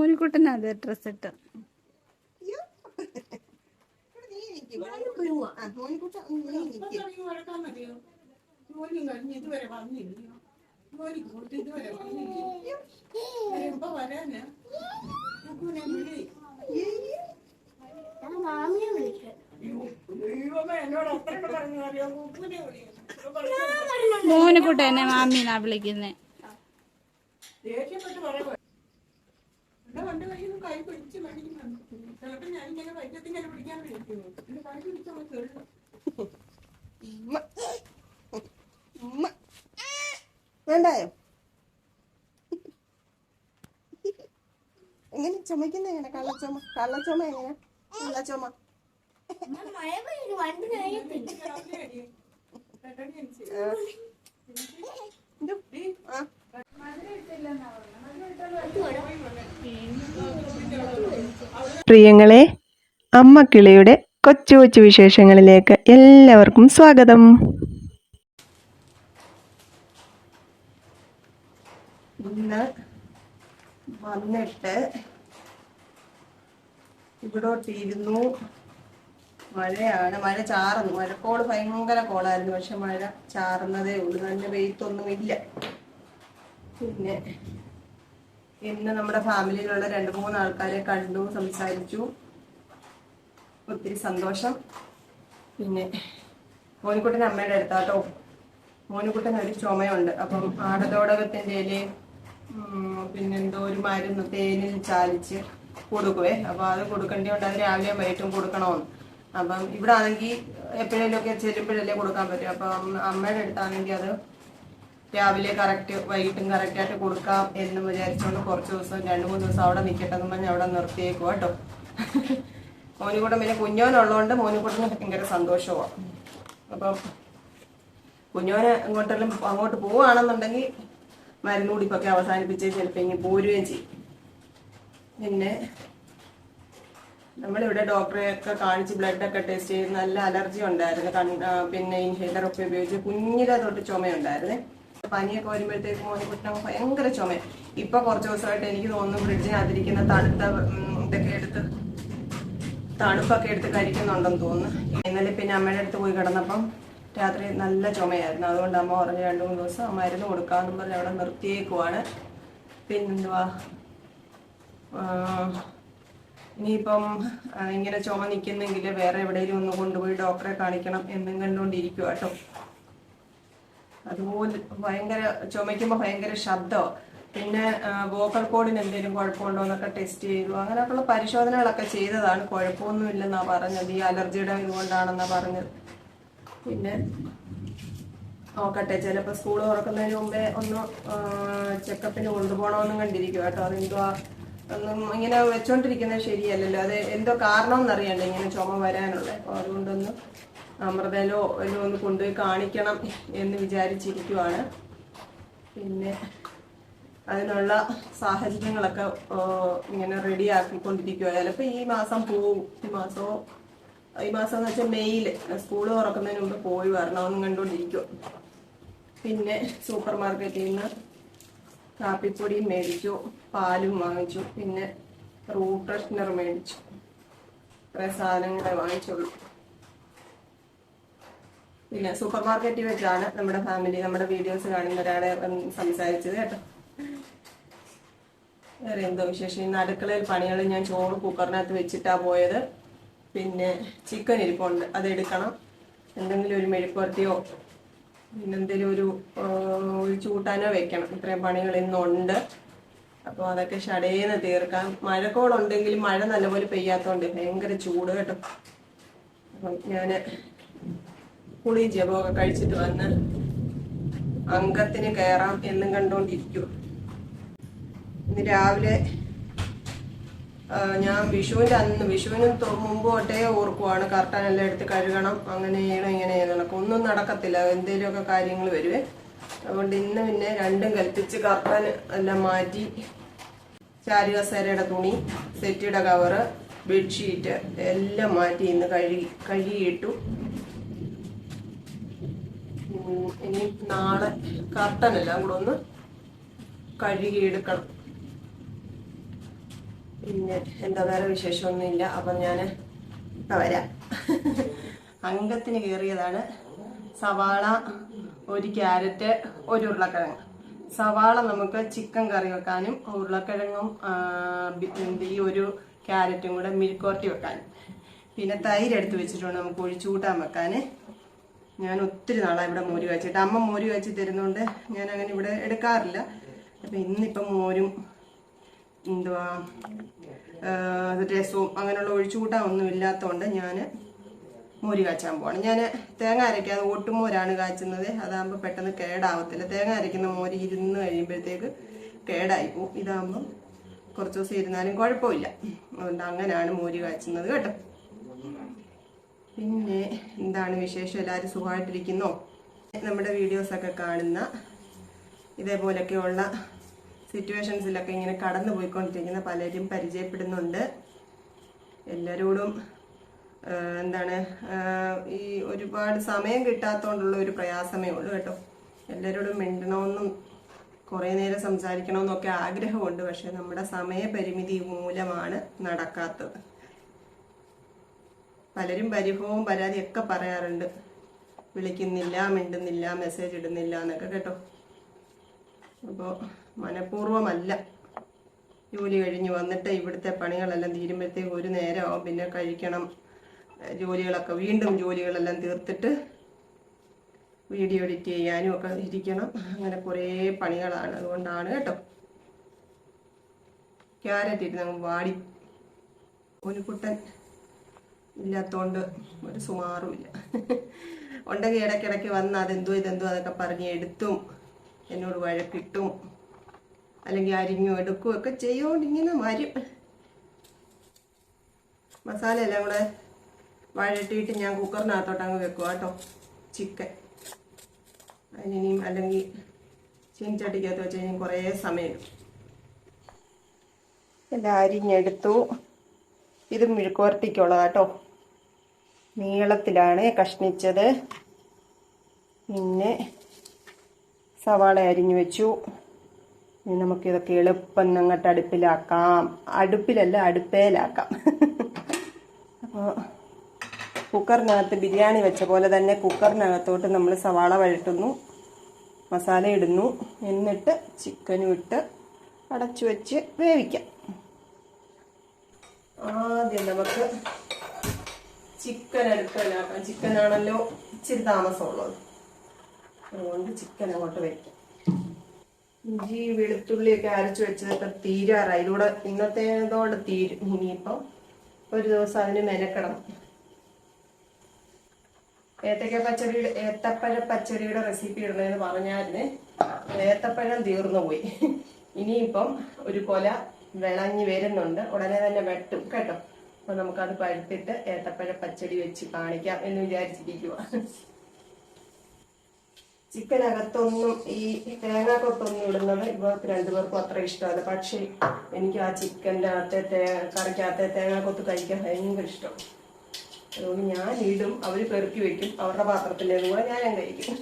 പറഞ്ഞു അറിയോ ഡ്രസ് ഇട്ട്. മോനിക്കുട്ടൻ എന്നെ മാമീന്നാ വിളിക്കുന്നേ. വണ്ടി കയ്യിൽ നിന്ന് കൈ പിടിച്ച് മേടിക്കുന്നുണ്ട് ചിലപ്പോ ഞാനിങ്ങനെ വൈദ്യത്തിങ്ങനെ പിടിക്കാൻ വിളിക്കുന്നു എന്റെ കൈ പിടിച്ചോ ഉമ്മ. ഉമ്മ. വേണ്ടായോ എങ്ങനെ ചുമക്കുന്ന എങ്ങനെ കള്ളച്ചുമ കള്ളച്ചുമ എങ്ങനെ കള്ളച്ചുമ ആ. ഇതു. ആ. പ്രിയങ്ങളെ അമ്മ കിളിയുടെ കൊച്ചു കൊച്ചു വിശേഷങ്ങളിലേക്ക് എല്ലാവർക്കും സ്വാഗതം. ഇന്ന് വന്നിട്ട് ഇവിടോട്ട് ഇരുന്നു മഴയാണ്. മഴ ചാറുന്നു. മഴക്കോൾ ഭയങ്കര കോളായിരുന്നു. പക്ഷെ മഴ ചാറുന്നതേ ഉള്ളൂ. നല്ല വെയിത്തൊന്നുമില്ല പിന്നെ ഇന്ന് നമ്മുടെ ഫാമിലിയിലുള്ള രണ്ട് മൂന്ന് ആൾക്കാരെ കണ്ടു സംസാരിച്ചു. ഒത്തിരി സന്തോഷം. പിന്നെ മോനിക്കുട്ടൻ അമ്മയുടെ അടുത്താട്ടോ. മോനിക്കുട്ടൻ ഒരു ചുമയുണ്ട്. അപ്പം ആടതോടകത്തിന്റെ ഇലയും പിന്നെന്തോ ഒരു മരുന്ന് തേനിൽ ചാലിച്ച് കൊടുക്കുവേ. അപ്പൊ അത് കൊടുക്കേണ്ടതുകൊണ്ട് അത് രാവിലെയും വൈകിട്ടും കൊടുക്കണമെന്ന്. അപ്പം ഇവിടെ ആണെങ്കിൽ എപ്പോഴെങ്കിലും ഒക്കെ ചെല്ലുമ്പോഴല്ലേ കൊടുക്കാൻ പറ്റും. അപ്പം അമ്മയുടെ അടുത്താണെങ്കിൽ അത് രാവിലെ കറക്റ്റ് വൈകിട്ടും കറക്റ്റ് ആയിട്ട് കൊടുക്കാം എന്ന് വിചാരിച്ചുകൊണ്ട് കുറച്ച് ദിവസം രണ്ട് മൂന്ന് ദിവസം അവിടെ നിൽക്കട്ടെ എന്ന് പറഞ്ഞ് അവിടെ നിർത്തിയേക്കും കേട്ടോ. മോനുകൂട്ടം പിന്നെ കുഞ്ഞോനുള്ളതുകൊണ്ട് മോനുകൂട്ടം ഭയങ്കര സന്തോഷമാണ് അപ്പം കുഞ്ഞോന് ഇങ്ങോട്ടെല്ലാം അങ്ങോട്ട് പോവുകയാണെന്നുണ്ടെങ്കിൽ മരുന്ന് കുടിപ്പൊക്കെ അവസാനിപ്പിച്ച് ചിലപ്പോൾ ഇങ്ങനെ പോരുകയും ചെയ്യും. പിന്നെ നമ്മളിവിടെ ഡോക്ടറെ ഒക്കെ കാണിച്ച് ബ്ലഡ് ഒക്കെ ടെസ്റ്റ് ചെയ്ത് നല്ല അലർജി ഉണ്ടായിരുന്നു. കൺ- പിന്നെ ഇൻഹേലർ ഒക്കെ ഉപയോഗിച്ച് കുഞ്ഞിലെ തൊട്ട് ചുമയുണ്ടായിരുന്നേ. പനിയൊക്കെ വരുമ്പോഴത്തേക്ക് മോനെ മോനിക്കുട്ടിന് ഭയങ്കര ചുമ. ഇപ്പൊ കുറച്ച് ദിവസമായിട്ട് എനിക്ക് തോന്നുന്നു ഫ്രിഡ്ജിനകത്തിരിക്കുന്ന തണുത്ത ഇതൊക്കെ എടുത്ത് തണുപ്പൊക്കെ എടുത്ത് കഴിക്കുന്നുണ്ടെന്ന് തോന്നുന്നു. ഇന്നലെ പിന്നെ അമ്മയുടെ അടുത്ത് പോയി കിടന്നപ്പം രാത്രി നല്ല ചുമയായിരുന്നു. അതുകൊണ്ട് അമ്മ പറഞ്ഞു രണ്ടു മൂന്ന് ദിവസം ആ മരുന്ന് കൊടുക്കാമെന്നും പറഞ്ഞ് അവിടെ നിർത്തിയേക്കുവാണ്. പിന്നെന്തുവാ? ഇനിയിപ്പം ഇങ്ങനെ ചുമ നിൽക്കുന്നെങ്കിൽ വേറെ എവിടെയെങ്കിലും ഒന്ന് കൊണ്ടുപോയി ഡോക്ടറെ കാണിക്കണം എന്നും കണ്ടുകൊണ്ടിരിക്കുക കേട്ടോ അതുപോലെ ഭയങ്കര ചുമയ്ക്കുമ്പോൾ ഭയങ്കര ശബ്ദമോ പിന്നെ വോക്കൽ കോഡിന് എന്തെങ്കിലും കുഴപ്പമുണ്ടോ എന്നൊക്കെ ടെസ്റ്റ് ചെയ്തു. അങ്ങനെയൊക്കെയുള്ള പരിശോധനകളൊക്കെ ചെയ്തതാണ്. കുഴപ്പമൊന്നുമില്ലെന്നാ പറഞ്ഞത്. ഈ അലർജിയുടെ ഇതുകൊണ്ടാണെന്നാ പറഞ്ഞത്. പിന്നെ നോക്കട്ടെ. ചിലപ്പോൾ സ്കൂൾ തുറക്കുന്നതിന് മുമ്പേ ഒന്ന് ചെക്കപ്പിന് കൊണ്ടുപോകണമെന്നും കണ്ടിരിക്കും കേട്ടോ. അതെന്തുവാ? ഒന്നും ഇങ്ങനെ വെച്ചോണ്ടിരിക്കുന്നത് ശരിയല്ലല്ലോ. അത് എന്തോ കാരണം എന്നറിയണ്ടേ ഇങ്ങനെ ചുമ വരാനുള്ളത് അപ്പോൾ അതുകൊണ്ടൊന്ന് അമൃതയിലോ എല്ലോ ഒന്ന് കൊണ്ടുപോയി കാണിക്കണം എന്ന് വിചാരിച്ചിരിക്കുവാണ്. പിന്നെ അതിനുള്ള സാഹചര്യങ്ങളൊക്കെ ഇങ്ങനെ റെഡി ആക്കിക്കൊണ്ടിരിക്കുക ചിലപ്പോൾ ഈ മാസം പോവും. ഈ മാസമോ ഈ മാസം എന്ന് വെച്ചാൽ മെയ്യിൽ സ്കൂൾ തുറക്കുന്നതിന് മുമ്പ് പോയി വരണമെന്ന് കണ്ടുകൊണ്ടിരിക്കും പിന്നെ സൂപ്പർ മാർക്കറ്റിൽ നിന്ന് കാപ്പിപ്പൊടിയും മേടിച്ചു പാലും വാങ്ങിച്ചു പിന്നെ റൂട്ട് ഫ്രഷ്നർ മേടിച്ചു. ഇത്ര സാധനങ്ങളെ വാങ്ങിച്ചുള്ളൂ. പിന്നെ സൂപ്പർ മാർക്കറ്റിൽ വെച്ചാണ് നമ്മുടെ ഫാമിലി നമ്മുടെ വീഡിയോസ് കാണുന്ന ഒരാളെ സംസാരിച്ചത് കേട്ടോ. വേറെ എന്തോ വിശേഷം? ഇന്ന് അടുക്കളയിൽ പണികൾ ഞാൻ ചോറ് കുക്കറിനകത്ത് വെച്ചിട്ടാ പോയത്. പിന്നെ ചിക്കൻ ഇരിപ്പുണ്ട് അത് എടുക്കണം എന്തെങ്കിലും ഒരു മെഴുക്കുവരത്തിയോ പിന്നെ എന്തെങ്കിലും ഒരു ഒരു ചൂട്ടാനോ വെക്കണം. ഇത്രയും പണികൾ ഇന്നുണ്ട്. അപ്പോൾ അതൊക്കെ ഷടേന്ന് തീർക്കാം. മഴക്കോളുണ്ടെങ്കിലും മഴ നല്ലപോലെ പെയ്യാത്തോണ്ട് ഭയങ്കര ചൂട് കേട്ടോ. അപ്പം ഞാൻ കുളിയും ജപമൊക്കെ കഴിച്ചിട്ട് വന്ന് അംഗത്തിന് കയറാം എന്നും കണ്ടുകൊണ്ടിരിക്കും ഇന്ന് രാവിലെ ഞാൻ വിഷുവിന്റെ അന്ന് വിഷുവിന് മുമ്പോട്ടേ ഓർക്കുവാണ്. കർട്ടനെല്ലാം എടുത്ത് കഴുകണം. അങ്ങനെ ചെയ്യണം ഇങ്ങനെ ചെയ്യണം ഒന്നും നടക്കത്തില്ല. എന്തെങ്കിലുമൊക്കെ കാര്യങ്ങൾ വരുവേ അതുകൊണ്ട് ഇന്ന് പിന്നെ രണ്ടും കൽപ്പിച്ച് കർട്ടൻ എല്ലാം മാറ്റി ചാരി കസേരയുടെ തുണി സെറ്റിയുടെ കവറ് ബെഡ്ഷീറ്റ് എല്ലാം മാറ്റി ഇന്ന് കഴുകി കഴുകിയിട്ടു. ഇനി നാളെ കർട്ടൻ എല്ലാം കൂടെ ഒന്ന് കഴുകിയെടുക്കണം. പിന്നെ എന്താ വേറെ വിശേഷമൊന്നുമില്ല. അപ്പം ഞാൻ ഇപ്പം വരാം. അംഗത്തിന് കയറിയതാണ് സവാള ഒരു ക്യാരറ്റ് ഒരു ഉരുളക്കിഴങ്ങ്. സവാള നമുക്ക് ചിക്കൻ കറി വെക്കാനും ഉരുളക്കിഴങ്ങും ഈ ഒരു ക്യാരറ്റും കൂടെ മിൽക്കോർട്ടി വെക്കാനും. പിന്നെ തൈര് എടുത്ത് വെച്ചിട്ടുണ്ട് നമുക്ക് ഒഴിച്ചു കൂട്ടാൻ വെക്കാൻ ഞാൻ ഒത്തിരി നാളായി ഇവിടെ മോര് കാച്ചിട്ട്. അമ്മ മോര് കാച്ചി തരുന്നതുകൊണ്ട് ഞാൻ അങ്ങനെ ഇവിടെ എടുക്കാറില്ല. അപ്പം ഇന്നിപ്പം മോരും എന്തുവാ രസവും അങ്ങനെയുള്ള ഒഴിച്ചു കൂട്ടാൻ ഒന്നും ഇല്ലാത്തതുകൊണ്ട് ഞാൻ മോര് കാച്ചാൻ പോവാണ്. ഞാൻ തേങ്ങ അരയ്ക്കാതെ ഓട്ടുമോരാണ് കാച്ചുന്നത്. അതാകുമ്പോൾ പെട്ടെന്ന് കേടാവത്തില്ല. തേങ്ങ അരയ്ക്കുന്ന മോര് ഇരുന്ന് കഴിയുമ്പോഴത്തേക്ക് കേടായി പോവും. ഇതാകുമ്പം കുറച്ച് ദിവസം ഇരുന്നാലും കുഴപ്പമില്ല. അതുകൊണ്ട് അങ്ങനെയാണ് മോര് കാച്ചുന്നത് കേട്ടോ. പിന്നെ എന്താണ് വിശേഷം? എല്ലാവരും സുഖമായിട്ടിരിക്കുന്നോ? നമ്മുടെ വീഡിയോസൊക്കെ കാണുന്ന ഇതേപോലെയൊക്കെയുള്ള സിറ്റുവേഷൻസിലൊക്കെ ഇങ്ങനെ കടന്നു പോയിക്കൊണ്ടിരിക്കുന്ന പലരും പരിചയപ്പെടുന്നുണ്ട്. എല്ലാവരോടും എന്താണ് ഈ ഒരുപാട് സമയം കിട്ടാത്തതുകൊണ്ടുള്ള ഒരു പ്രയാസമേ ഉള്ളൂ കേട്ടോ. എല്ലാവരോടും മിണ്ടണമെന്നും കുറേ നേരം സംസാരിക്കണമെന്നൊക്കെ ആഗ്രഹമുണ്ട്. പക്ഷെ നമ്മുടെ സമയപരിമിതി മൂലമാണ് നടക്കാത്തത്. പലരും പരിഭവവും പരാതിയൊക്കെ പറയാറുണ്ട്. വിളിക്കുന്നില്ല മിണ്ടുന്നില്ല മെസ്സേജ് ഇടുന്നില്ല എന്നൊക്കെ കേട്ടോ. അപ്പോൾ മനഃപൂർവമല്ല. ജോലി കഴിഞ്ഞ് വന്നിട്ട് ഇവിടുത്തെ പണികളെല്ലാം തീരുമ്പോഴത്തേക്ക് ഒരു നേരമാവും. പിന്നെ കഴിക്കണം. ജോലികളൊക്കെ വീണ്ടും ജോലികളെല്ലാം തീർത്തിട്ട് വീഡിയോ എഡിറ്റ് ചെയ്യാനും ഒക്കെ ഇരിക്കണം. അങ്ങനെ കുറേ പണികളാണ്. അതുകൊണ്ടാണ് കേട്ടോ. ക്യാരറ്റ് ഇരുന്ന് വാടി. ഒരു കുട്ടൻ ഇല്ലാത്തോണ്ട് ഒരു സുമാറുമില്ല ഉണ്ടെങ്കിൽ ഇടയ്ക്കിടയ്ക്ക് വന്ന് അതെന്തോ ഇതെന്തോ അതൊക്കെ പറഞ്ഞ് എടുത്തും എന്നോട് വഴക്കിട്ടും അല്ലെങ്കിൽ അരിഞ്ഞും എടുക്കും ഒക്കെ ചെയ്യോണ്ട് ഇങ്ങനെ വരും മസാല എല്ലാം കൂടെ വഴട്ടിയിട്ട് ഞാൻ കുക്കറിനകത്തോട്ട് അങ്ങ് വെക്കുക കേട്ടോ. ചിക്കൻ. അതിനിയും അല്ലെങ്കിൽ ചീനിച്ചട്ടിക്കകത്ത് വെച്ച് കഴിഞ്ഞാൽ കുറേ സമയം. എല്ലാം അരിഞ്ഞെടുത്തു. ഇത് കേട്ടോ. നീളത്തിലാണ് കഷ്ണിച്ചത്. പിന്നെ സവാള അരിഞ്ഞു വെച്ചു. ഇനി നമുക്കിതൊക്കെ എളുപ്പം അങ്ങോട്ട് അടുപ്പിലാക്കാം. അടുപ്പിലല്ല അടുപ്പേലാക്കാം. അപ്പോൾ കുക്കറിനകത്ത് ബിരിയാണി വെച്ച പോലെ തന്നെ കുക്കറിനകത്തോട്ട് നമ്മൾ സവാള വഴട്ടുന്നു മസാല ഇടുന്നു. എന്നിട്ട് ചിക്കനും ഇട്ട് അടച്ചു വെച്ച് വേവിക്കാം. ആദ്യം നമുക്ക് ചിക്കൻ എടുക്കാനാക്കാം ചിക്കനാണല്ലോ ഇച്ചിരി താമസമുള്ളത്. അതുകൊണ്ട് ചിക്കൻ അങ്ങോട്ട് വയ്ക്കാം. ഇഞ്ചി വെളുത്തുള്ളിയൊക്കെ അരച്ചു വെച്ചതൊക്കെ തീരാറായി. ഇതിലൂടെ ഇന്നത്തേതോടെ തീരും. ഇനിയിപ്പം ഒരു ദിവസം അതിന് മെനക്കണം ഏത്തക്ക പച്ചടിയുടെ ഏത്തപ്പഴ പച്ചടിയുടെ റെസിപ്പി ഇടണമെന്ന് പറഞ്ഞാലിന് ഏത്തപ്പഴം തീർന്നു പോയി. ഇനിയിപ്പം ഒരു കൊല വിളഞ്ഞു വരുന്നുണ്ട്. ഉടനെ തന്നെ വെട്ടും കേട്ടോ. അപ്പൊ നമുക്കത് പഴുത്തിട്ട് ഏത്തപ്പഴ പച്ചടി വെച്ച് കാണിക്കാം എന്ന് വിചാരിച്ചിരിക്കുക ചിക്കനകത്തൊന്നും ഈ തേങ്ങാക്കൊത്തൊന്നും ഇടുന്നത് ഇവർക്ക് രണ്ടുപേർക്കും അത്ര ഇഷ്ടമല്ല. പക്ഷേ എനിക്ക് ആ ചിക്കന്റെ അകത്തെ തേ കറിക്കകത്തെ തേങ്ങാക്കൊത്ത് കഴിക്കാൻ ഭയങ്കര ഇഷ്ടം. അതുകൊണ്ട് ഞാൻ ഇടും. അവർ പെറുക്കി വെക്കും. അവരുടെ പാത്രത്തിന്റെ കൂടെ ഞാൻ കഴിക്കും.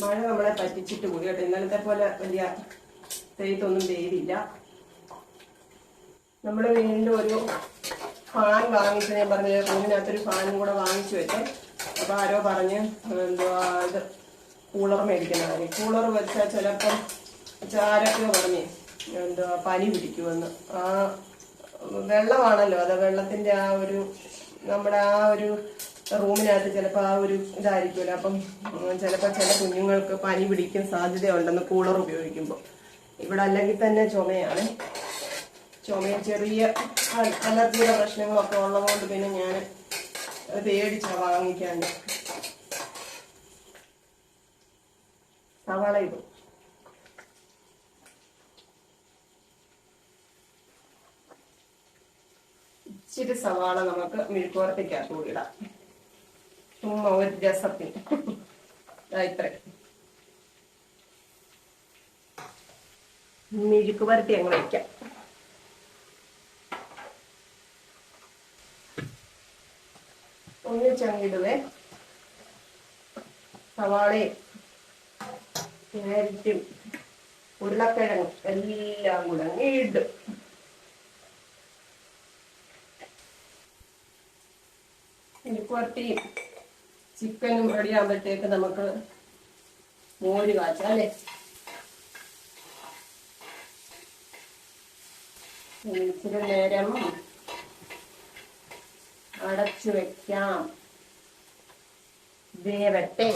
മഴ നമ്മളെ പറ്റിച്ചിട്ട് പോയി കേട്ടോ. ഇന്നലത്തെ പോലെ വലിയ പെയ്ത്തൊന്നും പെയ്തില്ല. നമ്മൾ വീണ്ടും ഒരു ഫാൻ വാങ്ങിച്ചു ഞാൻ പറഞ്ഞ റൂമിനകത്തൊരു ഫാനും കൂടെ വാങ്ങിച്ചു വെച്ചേ. അപ്പൊ ആരോ പറഞ്ഞ് എന്തുവാ ഇത് കൂളർ മേടിക്കുന്ന കാര്യം കൂളർ വെച്ചാൽ ചിലപ്പം ആരൊക്കെയോ പറഞ്ഞ് എന്തുവാ പനി പിടിക്കുമെന്ന്. ആ വെള്ളമാണല്ലോ അത് വെള്ളത്തിന്റെ ആ ഒരു നമ്മുടെ ആ ഒരു റൂമിനകത്ത് ചിലപ്പോൾ ആ ഒരു ഇതായിരിക്കുമല്ലോ. അപ്പം ചിലപ്പോൾ ചില കുഞ്ഞുങ്ങൾക്ക് പനി പിടിക്കാൻ സാധ്യതയുണ്ടെന്ന് കൂളർ ഉപയോഗിക്കുമ്പോൾ ഇവിടെ അല്ലെങ്കിൽ തന്നെ ചുമയാണ്. ചുമയും ചെറിയ അലർജിയുടെ പ്രശ്നങ്ങളൊക്കെ ഉള്ളതുകൊണ്ട് പിന്നെ ഞാൻ പേടിച്ചാ വാങ്ങിക്കാണ്ട്. സവാള ഇടും. ഇച്ചിരി സവാള നമുക്ക് മെഴുക്കുവരത്തേക്കകത്ത് ഇടാം. ചുമ്മാ ഒരു രസത്തിന് ദാ അങ്ങ് മെഴുക്ക് ഒന്നിച്ചങ്ങിടുവേ സവാളയും ക്യാരറ്റും ഉരുളക്കിഴങ്ങും എല്ലാം കൂടെ അങ്ങ് ഇടും. മെഴുക്കുവരട്ടിയും ചിക്കനും റെഡി ആകുമ്പോഴത്തേക്ക് നമുക്ക് മോര് കാച്ചാം അല്ലേ? ഇച്ചിരി നേരം അടച്ചു വെക്കാം. വേവട്ടെ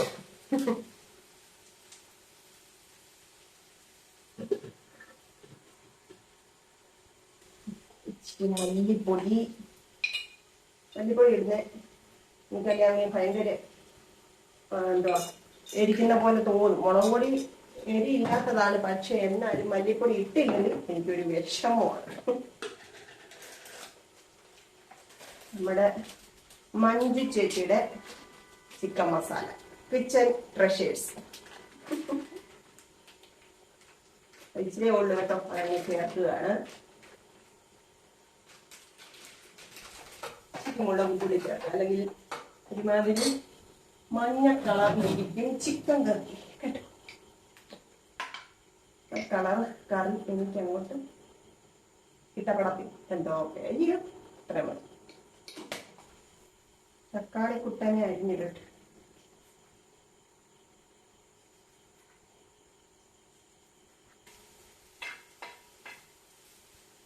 ഇച്ചിരി മല്ലിപ്പൊടി. മല്ലിപ്പൊടി ഇടുന്നേ. എനിക്കറിയാമെങ്കിൽ ഭയങ്കര എന്തുവാ എരിക്കുന്ന പോലെ തോന്നും. മുളക് പൊടി എരി ഇല്ലാത്തതാണ് പക്ഷെ എന്നാലും മല്ലിപ്പൊടി ഇട്ടില്ലെങ്കിൽ എനിക്കൊരു വിഷമമാണ്. നമ്മുടെ മഞ്ജു ചേച്ചിയുടെ ചിക്കൻ മസാല. കിച്ചൺ ട്രഷേഴ്സ് ഇച്ചിരി ഉള്ളു കേട്ടോ. അങ്ങനെ ചേർക്കുകയാണ്. മുളക് കൂടി ചേർക്കുക അല്ലെങ്കിൽ ഒരുമാതിരി മഞ്ഞ കളറിലിരിക്കും ചിക്കൻ കറി. കേട്ടോ. കളർ കറി എനിക്ക് അങ്ങോട്ട് ഇട്ടപ്പെടത്തി എന്തോ അയ്യോ ഇത്ര മതി. തക്കാളി കുട്ടനെ അരിഞ്ഞിടട്ടെ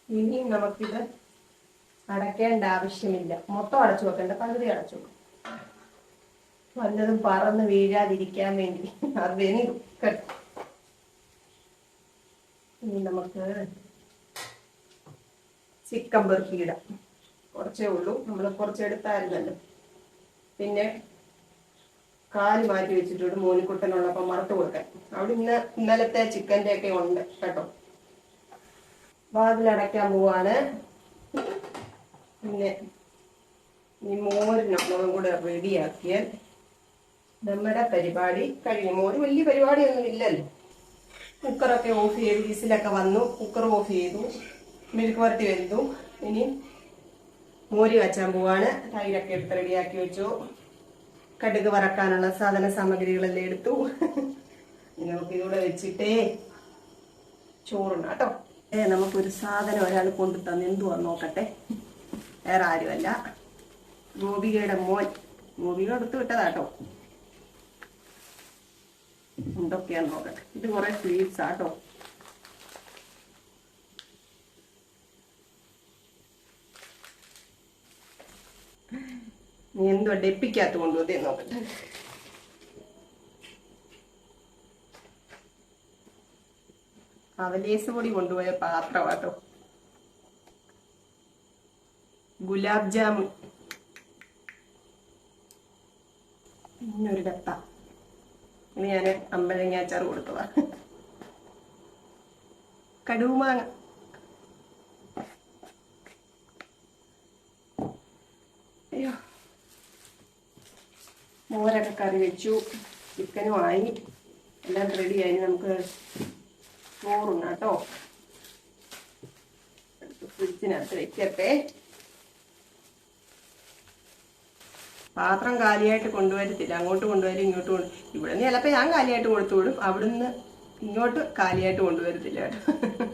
ഇനി നമുക്കിത് അടയ്ക്കേണ്ട ആവശ്യമില്ല. മൊത്തം അടച്ചു വെക്കണ്ട. പകുതി അടച്ചു വെക്കും. വല്ലതും പറന്ന് വീഴാതിരിക്കാൻ വേണ്ടി. അത് ഇനി നമുക്ക് ചിക്കൻ പെറുക്കിയിടാം കുറച്ചേ ഉള്ളൂ. നമ്മൾ കുറച്ച് എടുത്തായിരുന്നല്ലോ പിന്നെ കാൽ മാറ്റി വെച്ചിട്ടുണ്ട് മോനിക്കുട്ടനുള്ളപ്പം മറത്തു കൊടുക്കാൻ. അവിടെ ഇന്ന ഇന്നലത്തെ ചിക്കന്റെ ഒക്കെ ഉണ്ട് കേട്ടോ. വാതിലടയ്ക്കാൻ പോവാണ്. പിന്നെ ഈ മോര് നമ്മളും കൂടെ റെഡിയാക്കിയാൽ നമ്മുടെ പരിപാടി കഴിഞ്ഞു. മോര് വലിയ പരിപാടിയൊന്നും ഇല്ലല്ലോ. കുക്കറൊക്കെ ഓഫ് ചെയ്ത് വിസിലൊക്കെ വന്നു. കുക്കർ ഓഫ് ചെയ്തു. മിൽക്ക് വരട്ടി വെന്തു. ഇനി മോര് വച്ചാൻ പോവാണ്. തൈരൊക്കെ എടുത്ത് റെഡിയാക്കി വെച്ചു. കടുക് വറക്കാനുള്ള സാധന സാമഗ്രികളെല്ലാം എടുത്തു. ഇനി നമുക്ക് ഇതിവിടെ വെച്ചിട്ടേ ചോറുണ്ട് കേട്ടോ. ഏ നമുക്കൊരു സാധനം ഒരാൾ കൊണ്ടു തന്നു എന്തുവാ നോക്കട്ടെ. വേറെ ആരുമല്ല. ഗോപികയുടെ മോൻ. ഗോപിക എടുത്തു വിട്ടതാട്ടോ എന്തൊക്കെയാന്ന് നോക്കട്ടെ. ഇത് കുറെ സ്വീറ്റ്സ് ആട്ടോ നീ എന്തോ ഡെപ്പിക്കകത്ത് കൊണ്ടുവന്നേ നോക്കട്ടെ അവലേസ് പൊടി കൊണ്ടുപോയ പാത്രമാട്ടോ. ഗുലാബ് ജാമുൻ. പിന്നൊരു കത്ത ഇനി ഞാൻ അമ്പഴങ്ങ അച്ചാർ കൊടുക്കുക കടുമാങ്ങ അയ്യോ മോരൊക്കെ കറി വെച്ചു ചിക്കനും ആയി. എല്ലാം റെഡിയായി നമുക്ക് ചോറുണ്ട് കേട്ടോ. ഫ്രിഡ്ജിനകത്ത് വെക്കട്ടെ. പാത്രം കാലിയായിട്ട് കൊണ്ടുവരത്തില്ല. അങ്ങോട്ട് കൊണ്ടുവരും ഇങ്ങോട്ട് കൊണ്ട് ഇവിടെ നിന്ന് ചിലപ്പോൾ ഞാൻ കാലിയായിട്ട് കൊടുത്തു വിടും. അവിടുന്ന് ഇങ്ങോട്ട് കാലിയായിട്ട് കൊണ്ടുവരത്തില്ല കേട്ടോ.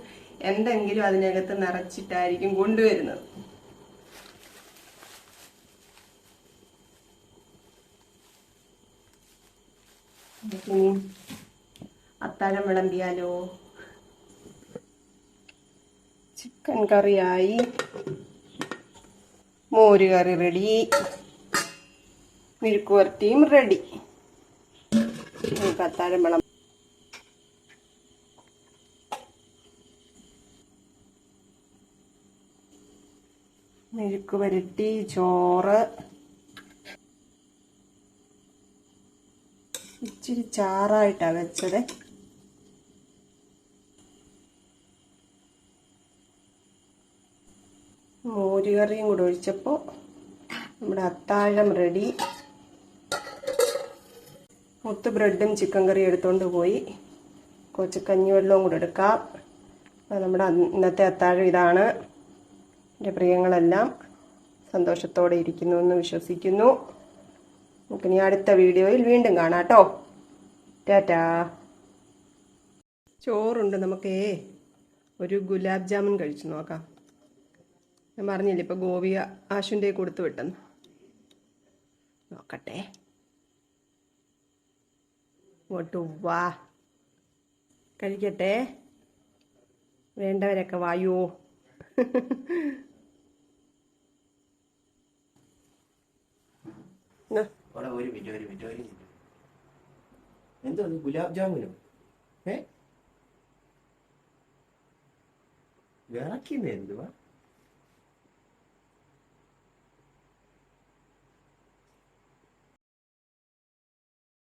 എന്തെങ്കിലും അതിനകത്ത് നിറച്ചിട്ടായിരിക്കും കൊണ്ടുവരുന്നത്. ഇനി അത്താഴം വിളമ്പിയാലോ? ചിക്കൻ കറിയായി. മോര് കറി റെഡി. മിഴുക്ക് വരട്ടിയും റെഡി. നമുക്ക് അത്താഴം വിളം മെഴുക്ക് വരട്ടി ചോറ് ഇച്ചിരി ചാറായിട്ടാണ് വെച്ചത്. മോരുകറിയും കൂടെ ഒഴിച്ചപ്പോൾ നമ്മുടെ അത്താഴം റെഡി. മുത്ത് ബ്രെഡും ചിക്കൻ കറിയും എടുത്തുകൊണ്ട് പോയി. കുറച്ച് കഞ്ഞിവെള്ളവും കൂടെ എടുക്കാം. നമ്മുടെ ഇന്നത്തെ അത്താഴം ഇതാണ്. എന്റെ പ്രിയങ്ങളെല്ലാം സന്തോഷത്തോടെ ഇരിക്കുന്നു എന്ന് വിശ്വസിക്കുന്നു. നമുക്കിനി അടുത്ത വീഡിയോയിൽ വീണ്ടും കാണാം കേട്ടോ. ടാറ്റാ. ചോറുണ്ട് നമുക്കേ. ഒരു ഗുലാബ് ജാമുൻ കഴിച്ചു നോക്കാം. ഞാൻ പറഞ്ഞില്ലേ ഇപ്പോൾ ഗോപിക ആശുന്റെ കൊടുത്തു വിട്ടെന്ന്. നോക്കട്ടെ. ഇങ്ങോട്ട് വാ. കഴിക്കട്ടെ. വേണ്ടവരൊക്കെ വായോ. ഒരു മിനിറ്റ് ഒരു മിനിറ്റ് ഒരു മിനിറ്റ്. എന്തോ അത് ഗുലാബ് ജാമുനോ? ഏ? വിറയ്ക്കുന്ന എന്തുവാ?